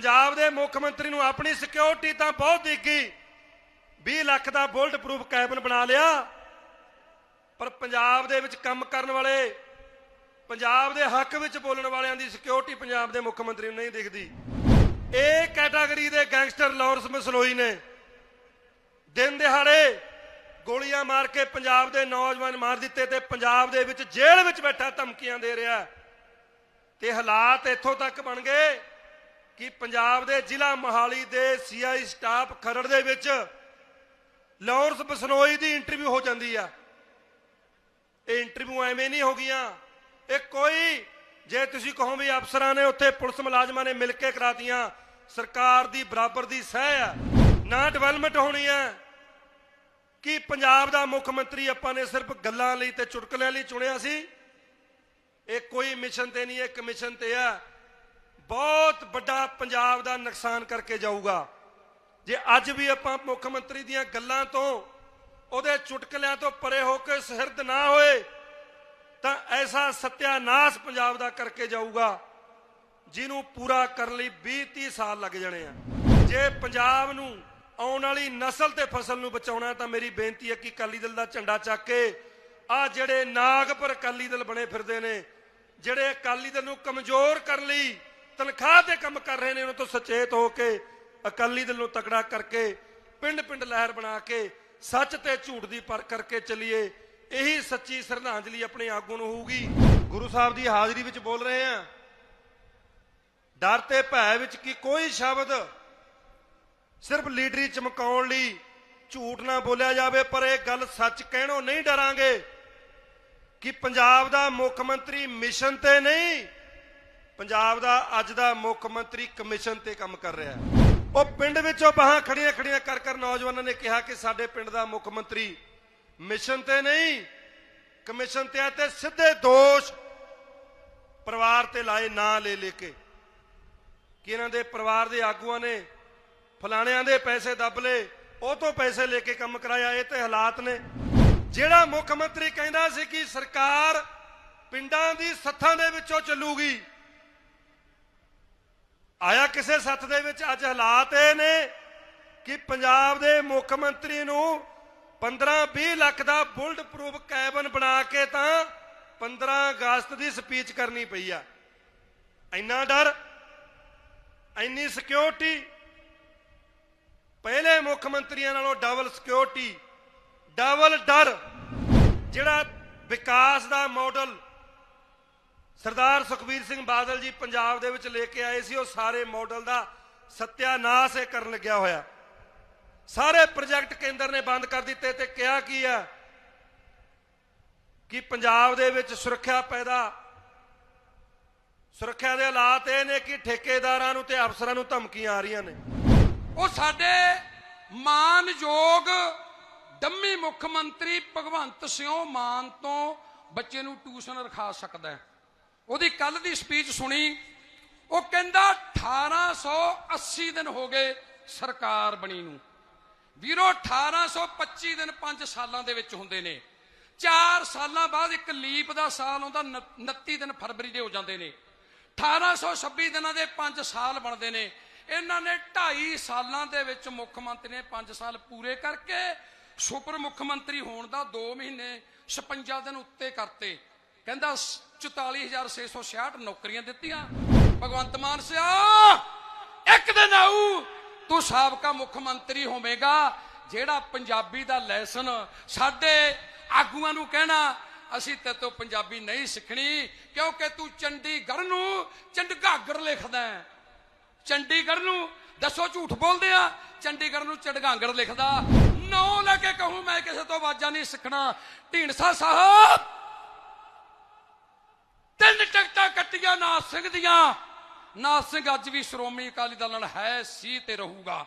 ਪੰਜਾਬ ਦੇ ਮੁੱਖ ਮੰਤਰੀ ਨੂੰ ਆਪਣੀ ਸਿਕਿਉਰਿਟੀ ਤਾਂ ਬਹੁਤ ਦਿੱਗੀ 20 ਲੱਖ ਦਾ ਬੁਲਟ ਪ੍ਰੂਫ ਕੈਬਨ ਬਣਾ ਲਿਆ। ਪਰ ਪੰਜਾਬ ਦੇ ਵਿੱਚ ਕੰਮ ਕਰਨ ਵਾਲੇ, ਪੰਜਾਬ ਦੇ ਹੱਕ ਵਿੱਚ ਬੋਲਣ ਵਾਲਿਆਂ ਦੀ ਸਿਕਿਉਰਿਟੀ ਪੰਜਾਬ ਦੇ ਮੁੱਖ ਮੰਤਰੀ ਨੂੰ ਨਹੀਂ ਦਿਖਦੀ। ਇਹ ਕੈਟਾਗਰੀ ਦੇ ਗੈਂਗਸਟਰ ਲਾਰੈਂਸ ਮਸਲੋਈ ਨੇ ਦਿਨ ਦਿਹਾੜੇ ਗੋਲੀਆਂ ਮਾਰ ਕੇ ਪੰਜਾਬ ਦੇ ਨੌਜਵਾਨ ਮਾਰ ਦਿੱਤੇ ਤੇ ਪੰਜਾਬ ਦੇ ਵਿੱਚ ਜੇਲ੍ਹ ਵਿੱਚ ਬੈਠਾ ਧਮਕੀਆਂ ਦੇ ਰਿਹਾ। ਤੇ ਹਾਲਾਤ ਇੱਥੋਂ ਤੱਕ ਬਣ ਗਏ। ਕਿ ਪੰਜਾਬ ਦੇ ਜ਼ਿਲ੍ਹਾ ਮੋਹਾਲੀ ਦੇ ਸੀਆਈ ਸਟਾਫ ਖਰੜ ਦੇ ਵਿੱਚ ਲਾਰੈਂਸ ਬਸਨੋਈ ਦੀ ਇੰਟਰਵਿਊ ਹੋ ਜਾਂਦੀ ਆ। ਇਹ ਇੰਟਰਵਿਊ ਐਵੇਂ ਨਹੀਂ ਹੋ ਗਈਆਂ। ਇਹ ਕੋਈ, ਜੇ ਤੁਸੀਂ ਕਹੋ ਵੀ ਅਫਸਰਾਂ ਨੇ ਉੱਥੇ ਪੁਲਿਸ ਮੁਲਾਜ਼ਮਾਂ ਨੇ ਮਿਲ ਕੇ ਕਰਾਤੀਆਂ, ਸਰਕਾਰ ਦੀ ਬਰਾਬਰ ਦੀ ਸਹਿ ਆ, ਨਾ ਡਿਵੈਲਪਮੈਂਟ ਹੋਣੀ ਆ। ਕਿ ਪੰਜਾਬ ਦਾ ਮੁੱਖ ਮੰਤਰੀ ਆਪਾਂ ਨੇ ਸਿਰਫ ਗੱਲਾਂ ਲਈ ਤੇ ਚੁਟਕਲਿਆਂ ਲਈ ਚੁਣਿਆ ਸੀ? ਇਹ ਕੋਈ ਮਿਸ਼ਨ ਤੇ ਨਹੀਂ, ਇਹ ਕਮਿਸ਼ਨ ਤੇ ਆ। ਬਹੁਤ ਵੱਡਾ ਪੰਜਾਬ ਦਾ ਨੁਕਸਾਨ ਕਰਕੇ ਜਾਊਗਾ। ਜੇ ਅੱਜ ਵੀ ਆਪਾਂ ਮੁੱਖ ਮੰਤਰੀ ਦੀਆਂ ਗੱਲਾਂ ਤੋਂ, ਉਹਦੇ ਚੁਟਕਲਿਆਂ ਤੋਂ ਪਰੇ ਹੋ ਕੇ ਸਹਿਰਦ ਨਾ ਹੋਏ, ਤਾਂ ਐਸਾ ਸਤਿਆਨਾਸ਼ ਪੰਜਾਬ ਦਾ ਕਰਕੇ ਜਾਊਗਾ, ਜਿਹਨੂੰ ਪੂਰਾ ਕਰਨ ਲਈ 20 30 ਸਾਲ ਲੱਗ ਜਾਣੇ ਆ। ਜੇ ਪੰਜਾਬ ਨੂੰ ਆਉਣ ਵਾਲੀ ਨਸਲ ਤੇ ਫਸਲ ਨੂੰ ਬਚਾਉਣਾ ਤਾਂ ਮੇਰੀ ਬੇਨਤੀ ਹੈ ਕਿ ਅਕਾਲੀ ਦਲ ਦਾ ਝੰਡਾ ਚੱਕ ਕੇ ਆ ਜਿਹੜੇ ਨਾਗਪੁਰ ਅਕਾਲੀ ਦਲ ਬਣੇ ਫਿਰਦੇ ਨੇ, ਜਿਹੜੇ ਅਕਾਲੀ ਦਲ ਨੂੰ ਕਮਜ਼ੋਰ ਕਰਨ ਲਈ ਤਨਖਾਹ ਤੇ ਕੰਮ ਕਰ ਰਹੇ ਨੇ, ਉਹਨਾਂ ਤੋਂ ਸੁਚੇਤ ਹੋ ਕੇ ਅਕਾਲੀ ਦਲ ਨੂੰ ਤਕੜਾ ਕਰਕੇ ਪਿੰਡ ਪਿੰਡ ਲਹਿਰ ਬਣਾ ਕੇ, ਸੱਚ ਤੇ ਝੂਠ ਦੀ ਪਰ ਕਰਕੇ ਚੱਲੀਏ। ਇਹੀ ਸੱਚੀ ਸ਼ਰਧਾਂਜਲੀ ਆਪਣੇ ਆਗੂ ਨੂੰ ਹੋਊਗੀ। ਗੁਰੂ ਸਾਹਿਬ ਦੀ ਹਾਜ਼ਰੀ ਵਿੱਚ ਬੋਲ ਰਹੇ ਆ। ਡਰ ਤੇ ਭੈ ਵਿੱਚ ਕੀ ਕੋਈ ਸ਼ਬਦ ਸਿਰਫ ਲੀਡਰੀ ਚਮਕਾਉਣ ਲਈ ਝੂਠ ਨਾ ਬੋਲਿਆ ਜਾਵੇ, ਪਰ ਇਹ ਗੱਲ ਸੱਚ ਕਹਿਣੋਂ ਨਹੀਂ ਡਰਾਂਗੇ ਕਿ ਪੰਜਾਬ ਦਾ ਮੁੱਖ ਮੰਤਰੀ ਮਿਸ਼ਨ ਤੇ ਨਹੀਂ ਪੰਜਾਬ ਦਾ ਅੱਜ ਦਾ ਮੁੱਖ ਮੰਤਰੀ ਕਮਿਸ਼ਨ ਤੇ ਕੰਮ ਕਰ ਰਿਹਾ ਹੈ। ਉਹ ਪਿੰਡ ਵਿੱਚੋਂ ਬਾਹਾਂ ਖੜੀਆਂ ਖੜੀਆਂ ਕਰ ਕਰ ਨੌਜਵਾਨਾਂ ਨੇ ਕਿਹਾ ਕਿ ਸਾਡੇ ਪਿੰਡ ਦਾ ਮੁੱਖ ਮੰਤਰੀ ਮਿਸ਼ਨ ਤੇ ਨਹੀਂ, ਕਮਿਸ਼ਨ ਤੇ ਆ ਤੇ ਸਿੱਧੇ ਦੋਸ਼ ਪਰਿਵਾਰ ਤੇ ਲਾਏ ਨਾਂ ਲੈ ਲੈ ਕੇ। ਕਿ ਇਹਨਾਂ ਦੇ ਪਰਿਵਾਰ ਦੇ ਆਗੂਆਂ ਨੇ ਫਲਾਣਿਆਂ ਦੇ ਪੈਸੇ ਦੱਬ ਲਏ, ਉਹ ਤੋਂ ਪੈਸੇ ਲੈ ਕੇ ਕੰਮ ਕਰਾਇਆ, ਇਹ ਤੇ ਹਾਲਾਤ ਨੇ। ਜਿਹੜਾ ਮੁੱਖ ਮੰਤਰੀ ਕਹਿੰਦਾ ਸੀ ਕਿ ਸਰਕਾਰ ਪਿੰਡਾਂ ਦੀ ਸੱਥਾਂ ਦੇ ਵਿੱਚੋਂ ਚੱਲੂਗੀ ਆਇਆ ਕਿਸੇ ਸੱਥ ਦੇ ਵਿੱਚ ਅੱਜ ਹਾਲਾਤ ਇਹ ਨੇ ਕਿ ਪੰਜਾਬ ਦੇ ਮੁੱਖ ਮੰਤਰੀ ਨੂੰ 15-20 ਲੱਖ ਦਾ ਬੁਲਟ ਪ੍ਰੂਫ ਕੈਬਨ ਬਣਾ ਕੇ ਤਾਂ 15 ਅਗਸਤ ਦੀ ਸਪੀਚ ਕਰਨੀ ਪਈ ਆ। ਇੰਨਾ ਡਰ, ਇੰਨੀ ਸਿਕਿਉਰਿਟੀ ਪਹਿਲੇ ਮੁੱਖ ਮੰਤਰੀਆਂ ਨਾਲੋਂ ਡਬਲ ਸਿਕਿਉਰਿਟੀ ਡਬਲ ਡਰ, ਜਿਹੜਾ ਵਿਕਾਸ ਦਾ ਮਾਡਲ ਸਰਦਾਰ ਸੁਖਬੀਰ ਸਿੰਘ ਬਾਦਲ ਜੀ ਪੰਜਾਬ ਦੇ ਵਿੱਚ ਲੈ ਕੇ ਆਏ ਸੀ, ਉਹ ਸਾਰੇ ਮਾਡਲ ਦਾ ਸਤਿਆਨਾਸ਼ ਇਹ ਕਰਨ ਲੱਗਿਆ ਹੋਇਆ। ਸਾਰੇ ਪ੍ਰੋਜੈਕਟ ਕੇਂਦਰ ਨੇ ਬੰਦ ਕਰ ਦਿੱਤੇ ਤੇ ਕਿਹਾ ਕੀ ਆ ਕਿ ਪੰਜਾਬ ਦੇ ਵਿੱਚ ਸੁਰੱਖਿਆ ਪੈਦਾ, ਸੁਰੱਖਿਆ ਦੇ ਹਾਲਾਤ ਇਹ ਨੇ ਕਿ ਠੇਕੇਦਾਰਾਂ ਨੂੰ ਤੇ ਅਫਸਰਾਂ ਨੂੰ ਧਮਕੀਆਂ ਆ ਰਹੀਆਂ ਨੇ। ਉਹ ਸਾਡੇ ਮਾਨਯੋਗ ਡੰਮੀ ਮੁੱਖ ਮੰਤਰੀ ਭਗਵੰਤ ਸਿੰਘ ਮਾਨ ਤੋਂ ਬੱਚੇ ਨੂੰ ਟਿਊਸ਼ਨ ਰਖਾ ਸਕਦਾ ਹੈ। ਉਹਦੀ ਕੱਲ ਦੀ ਸਪੀਚ ਸੁਣੀ, ਉਹ ਕਹਿੰਦਾ 1880 ਦਿਨ ਹੋ ਗਏ ਸਰਕਾਰ ਬਣੀ ਨੂੰ। ਵੀਰੋ 1825 ਦਿਨ 5 ਸਾਲਾਂ ਦੇ ਵਿੱਚ ਹੁੰਦੇ ਨੇ। 4 ਸਾਲਾਂ ਬਾਅਦ ਇੱਕ ਲੀਪ ਦਾ ਸਾਲ ਆਉਂਦਾ 29 ਦਿਨ ਫਰਵਰੀ ਦੇ ਹੋ ਜਾਂਦੇ ਨੇ। 1826 ਦਿਨਾਂ ਦੇ 5 ਸਾਲ ਬਣਦੇ ਨੇ। ਇਹਨਾਂ ਨੇ 2.5 ਸਾਲਾਂ ਦੇ ਵਿੱਚ ਮੁੱਖ ਮੰਤਰੀ ਨੇ 5 ਸਾਲ ਪੂਰੇ ਕਰਕੇ ਸੁਪਰ ਮੁੱਖ ਮੰਤਰੀ ਹੋਣ ਦਾ 2 ਮਹੀਨੇ 56 ਦਿਨ ਉੱਤੇ ਕਰਤੇ। ਕਹਿੰਦਾ 44666 ਨੌਕਰੀਆਂ ਦਿੱਤੀਆਂ। ਭਗਵੰਤ ਮਾਨ ਸਿਆ, ਇੱਕ ਦਿਨ ਆਊ, ਤੂੰ ਸਾਬਕਾ ਮੁੱਖ ਮੰਤਰੀ ਹੋਵੇਂਗਾ, ਜਿਹੜਾ ਪੰਜਾਬੀ ਦਾ ਲੈਸਨ ਸਾਡੇ ਆਗੂਆਂ ਨੂੰ ਕਹਿਣਾ, ਅਸੀਂ ਤੇ ਤੋਂ ਪੰਜਾਬੀ ਨਹੀਂ ਸਿੱਖਣੀ, ਕਿਉਂਕਿ ਤੂੰ ਚੰਡੀਗੜ੍ਹ ਨੂੰ ਚੰਡਗਾਗਰ ਲਿਖਦਾ ਹੈ। ਚੰਡੀਗੜ੍ਹ ਨੂੰ, ਦੱਸੋ ਝੂਠ ਬੋਲਦੇ ਆ, ਚੰਡੀਗੜ੍ਹ ਨੂੰ ਚੜਗਾਂਗੜ ਲਿਖਦਾ। ਨੌ ਲੈ ਕੇ ਕਹੂੰ, ਮੈਂ ਕਿਸੇ ਤੋਂ ਆਵਾਜ਼ਾਂ ਨਹੀਂ ਸਿੱਖਣਾ। ਢੀਂਡਸਾ ਸਾਹਿਬ! ਸਿੰਘ ਦੀਆਂ। ਨਾਥ ਸਿੰਘ ਅੱਜ ਵੀ ਸ਼੍ਰੋਮਣੀ ਅਕਾਲੀ ਦਲ ਨਾਲ ਹੈ ਸੀ ਤੇ ਰਹੂਗਾ।